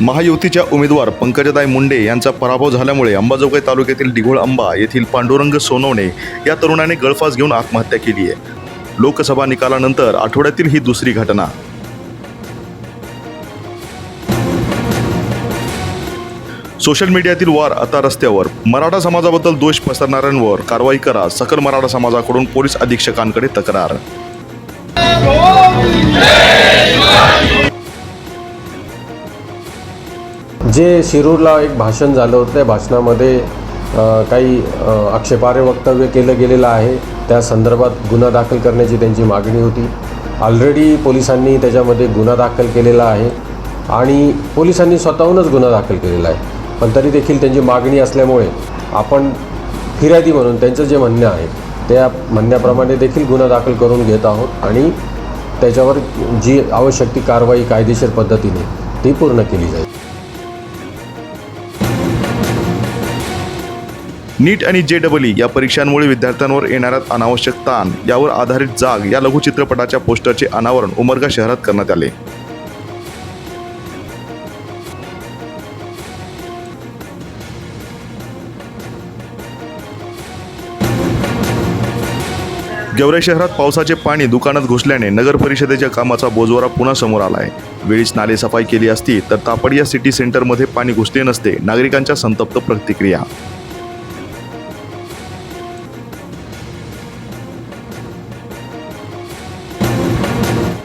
महायुतीच्या उमेदवार पंकजाताई मुंडे यांचा पराभव झाल्यामुळे अंबाजोगाई तालुक्यातील डिघोळ अंबा येथील पांडुरंग सोनवणे या तरुणाने गळफास घेऊन आत्महत्या केली आहे. लोकसभा निकालानंतर आठवड्यातील ही दुसरी घटना. सोशल मीडियातील वार आता रस्त्यावर. मराठा समाजाबद्दल दोष पसरणाऱ्यांवर कारवाई करा सकल मराठा समाजाकडून पोलीस अधीक्षकांकडे तक्रार. जे शिरूरला एक भाषण झालं होतं त्या भाषणामध्ये काही आक्षेपार्ह वक्तव्य केलं गेलेलं आहे. त्या संदर्भात गुन्हा दाखल करण्याची त्यांची मागणी होती. ऑलरेडी पोलिसांनी त्याच्यामध्ये गुन्हा दाखल केलेला आहे आणि पोलिसांनी स्वतःहूनच गुन्हा दाखल केलेला आहे. पण तरी देखील त्यांची मागणी असल्यामुळे आपण फिर्यादी म्हणून त्यांचं जे म्हणणं आहे त्या म्हणण्याप्रमाणे देखील गुन्हा दाखल करून घेत आहोत आणि त्याच्यावर जी आवश्यक ती कारवाई कायदेशीर पद्धतीने ती पूर्ण केली जाईल. नीट आणि जे डबल या परीक्षांमुळे विद्यार्थ्यांवर येणारा अनावश्यक ताण यावर आधारित जाग या लघुचित्रपटाच्या पोस्टरचे अनावरण उमरगा शहरात करण्यात आले. गेवराई शहरात पावसाचे पाणी दुकानात घुसल्याने नगर परिषदेच्या कामाचा बोजवारा पुन्हा समोर आला आहे वेळीच नाले सफाई केली असती तर तापडिया सिटी सेंटरमध्ये पाणी घुसले नसते नागरिकांच्या संतप्त प्रतिक्रिया